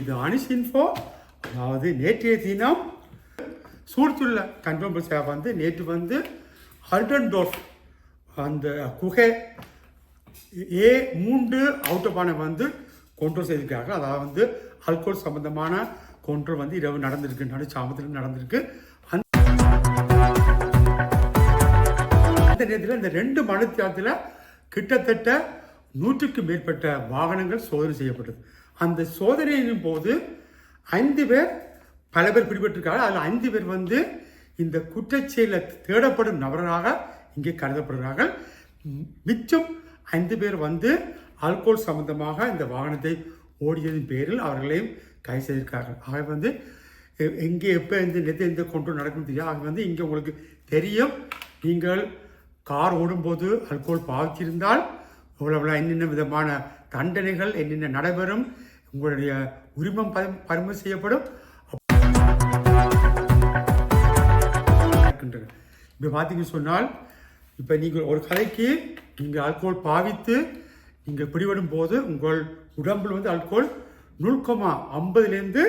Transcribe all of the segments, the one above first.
இது அனிஷ் இன்ஃபோ அதாவது நேற்றைய தினம் சூழ்த்துள்ள கன்ஃபார்ம் சேவை வந்து நேற்று வந்து ஹல்டன்டோர்ஃப் அந்த குகை ஏ மூன்று அவுட்டபானை வந்து கொண்ட்ரோல் செய்திருக்காங்க அதாவது வந்து அல்கோல் சம்பந்தமான கொண்ட்ரோல் வந்து இரவு நடந்திருக்கு. நடு சாமத்தில் நடந்திருக்கு அந்த நேரத்தில் இந்த ரெண்டு மனுத்தியத்தில் கிட்டத்தட்ட நூற்றுக்கு மேற்பட்ட வாகனங்கள் சோதனை செய்யப்பட்டது. அந்த சோதனையின் போது ஐந்து பேர் பல பேர் பிடிபட்டிருக்காங்க அதில் ஐந்து பேர் வந்து இந்த குற்றச்செயலில் தேடப்படும் நபராக இங்கே கருதப்படுகிறார்கள். மிச்சம் ஐந்து பேர் வந்து ஆல்கோல் சம்பந்தமாக இந்த வாகனத்தை ஓடியதின் பேரில் அவர்களையும் கைது செய்திருக்கார்கள் ஆக வந்து எங்கே எப்போ எந்த எது எந்த கொண்டு நடக்கும் தெரியும் ஆக வந்து இங்கே உங்களுக்கு தெரியும். நீங்கள் கார் ஓடும்போது அல்கோல் பாவிச்சிருந்தால் இவ்வளவு என்னென்ன விதமான தண்டனைகள் என்னென்ன நடைபெறும் உங்களுடைய உரிமம் பரி- பறிமுதல் செய்யப்படும். இருக்கின்றன. இப்போ பார்த்தீங்கன்னு சொன்னால் இப்போ நீங்கள் ஒரு கதைக்கு நீங்கள் ஆல்கோல் பாவித்து நீங்கள் பிடிபடும் போது உங்கள் உடம்பில் வந்து ஆல்கோல் நூல்கமா ஐம்பதுலேருந்து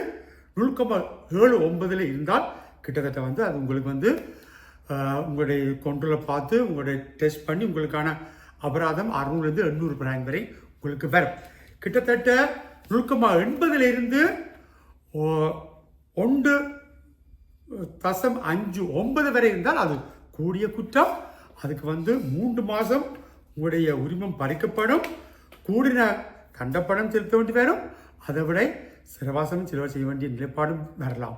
நூல்கமா ஏழு ஒன்பதில் இருந்தால் கிட்டத்தட்ட வந்து அது உங்களுக்கு வந்து உங்களுடைய கொண்டலை பார்த்து உங்களுடைய டெஸ்ட் பண்ணி உங்களுக்கான அபராதம் அறுநூறுலேருந்து எண்ணூறு பிராங்க் வரை உங்களுக்கு வரும். கிட்டத்தட்ட நூல்கமா எண்பதிலிருந்து ஒன்று தசம் அஞ்சு ஒன்பது வரை இருந்தால் அது கூடிய குற்றம். அதுக்கு வந்து மூன்று மாதம் உங்களுடைய உரிமம் பறிக்கப்படும். கூடின தண்டப்படம் செலுத்த வேண்டி வரும். அதை விட சிறவாசனம் சிலவர் செய்ய வேண்டிய நிலைப்பாடும் வரலாம்.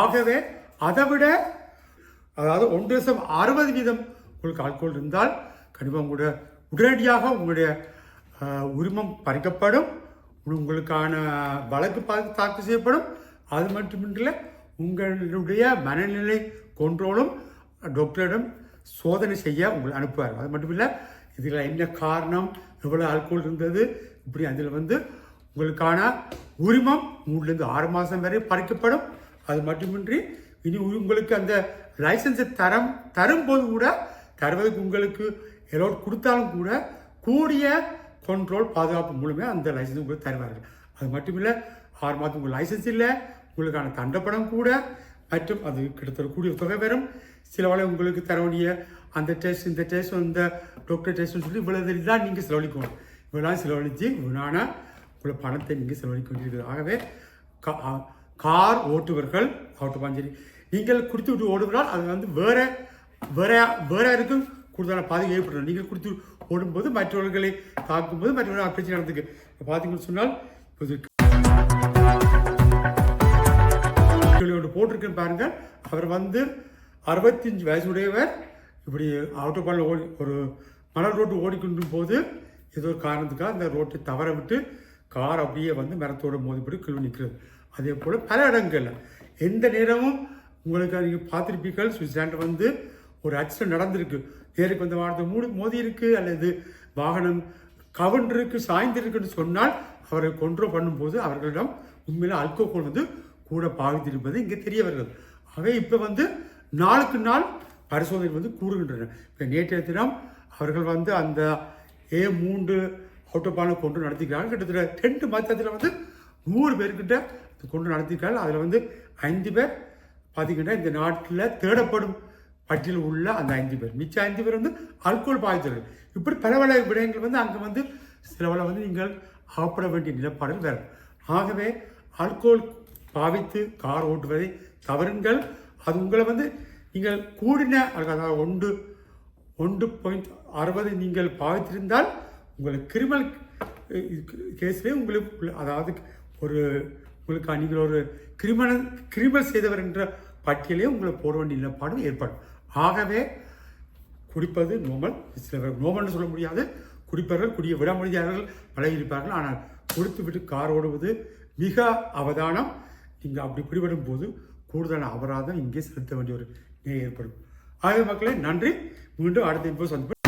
ஆகவே அதை விட அதாவது ஒன்று தசம் அறுபது வீதம் உங்களுக்கு ஆல்கோல் இருந்தால் கண்டிப்பாக உங்களுடைய உடனடியாக உங்களுடைய உரிமம் பறிக்கப்படும். உங்களுக்கான வழக்கு பார்த்து தாக்கல் செய்யப்படும். அது மட்டுமின்றி உங்களுடைய மனநிலை கொண்டோலும் டாக்டரிடம் சோதனை செய்ய உங்களை அனுப்புவார். அது மட்டும் இல்லை இதில் என்ன காரணம்? எவ்வளோ ஆல்கோல் இருந்தது? இப்படி அதில் வந்து உங்களுக்கான உரிமம் மூணுலேருந்து ஆறு மாதம் வரை பறிக்கப்படும். அது மட்டுமின்றி இனி உங்களுக்கு அந்த லைசன்ஸை தரம் தரும்போது கூட தருவதற்கு உங்களுக்கு எலோட் கொடுத்தாலும் கூட கூடிய கண்ட்ரோல் பாதுகாப்பு மூலமே அந்த லைசன்ஸ் உங்களுக்கு தருவார்கள். அது மட்டும் இல்லை ஆறு மாதம் உங்களுக்கு லைசன்ஸ் இல்லை உங்களுக்கான தண்டப்படம் கூட மற்றும் அது கிட்டத்தட்ட கூடிய தொகை வரும். சில வேலை உங்களுக்கு தர வேண்டிய அந்த டெஸ்ட் இந்த டெஸ்ட் இந்த டாக்டர் டெஸ்ட்னு சொல்லி இவ்வளோ தான் நீங்கள் செலவழிக்கணும். இவ்வளோ செலவழித்து இவ்வளோனா உங்களை பணத்தை நீங்கள் செலவழிக்க வேண்டியிருக்குது ஆகவே கா- கார் ஓட்டுவர்கள் ஆட்டோ பாஞ்சரி நீங்கள் கொடுத்து விட்டு ஓடுவதால் அது வந்து வேற வேற வேற இருக்கும். கூடுதலான பாதிப்பு ஏற்படும் நீங்கள் கொடுத்து ஓடும்போது மற்றவர்களை தாக்கும்போது மற்றவர்கள் பிரச்சனை நடந்துக்கு. பார்த்தீங்கன்னு சொன்னால் இது ஒன்று போட்டிருக்கேன் பாருங்க. அவர் வந்து அறுபத்தஞ்சு வயசுடையவர். இப்படி ஆட்டோபானில் ஓடி ஒரு மணல் ரோட்டு ஓடிக்கொண்டும் போது ஏதோ ஒரு காரணத்துக்காக அந்த ரோட்டை தவற விட்டு கார் அப்படியே வந்து மரத்தோட மோதிப்படி கீழே நிற்கிறது. அதே போல் பல இடங்களில். எந்த நேரமும் உங்களுக்கு நீங்கள் பார்த்துருப்பீர்கள். சுவிட்சர்லாண்டில் வந்து ஒரு ஆக்சிடென்ட் நடந்திருக்கு. நேருக்கு வந்த வாகனத்தை மூடி மோதி இருக்கு அல்லது வாகனம் கவுண்டருக்கு சாய்ந்திருக்குன்னு சொன்னால் அவரை கொண்ட்ரோல் பண்ணும்போது அவர்களிடம் உண்மையில் ஆல்கோஹால் வந்து கூட பாவித்திருப்பது இங்கே தெரிய வருகிறது ஆகவே இப்போ வந்து நாளுக்கு நாள் பரிசோதனை வந்து கூடுகின்றன இப்போ நேற்றைய தினம் அவர்கள் வந்து அந்த ஏ மூன்று ஆட்டோபானை கொண்டு நடத்திக்கிறாங்க கிட்டத்தட்ட ரெண்டு மத்தியத்தில் வந்து நூறு பேர்கிட்ட கொண்டு நடத்திருக்காங்க அதில் வந்து ஐந்து பேர் பார்த்தீங்கன்னா இந்த நாட்டில் தேடப்படும் பட்டியல் உள்ள அந்த ஐந்து பேர். மிச்ச ஐந்து பேர் வந்து ஆல்கோல் பாதித்தவர்கள் இப்படி பல பல விடயங்கள் வந்து அங்கே வந்து சிலவளை வந்து நீங்கள் ஆப்பட வேண்டிய நிலப்பாடுகள் வேறு. ஆகவே ஆல்கோல் பாவித்து கார் ஓட்டுவதை தவறுங்கள். அது உங்களை வந்து நீங்கள் கூடின அதாவது ஒன்று ஒன்று பாயிண்ட் அறுபது நீங்கள் பாவித்திருந்தால் உங்களுக்கு கிரிமினல் கேஸ்லேயே உங்களுக்கு அதாவது ஒரு உங்களுக்கு நீங்கள் ஒரு கிரிமினல் கிரிமினல் செய்தவர் என்ற பட்டியலே உங்களை போட வேண்டிய நிலப்பாடும் ஏற்படும் ஆகவே குடிப்பது நோமல் சில நோமல்னு சொல்ல முடியாது. குடிப்பவர்கள் குடிய விட முடியாதவர்கள் பழகி இருப்பார்கள். ஆனால் குடித்து விட்டு கார் ஓடுவது மிக அவதானம். நீங்கள் அப்படி பிடிபடும் போது கூடுதலான அபராதம் இங்கே செலுத்த வேண்டிய ஒரு நிலை ஏற்படும். ஆகவே மக்களே நன்றி. மீண்டும் அடுத்த இப்போ சந்திப்போம்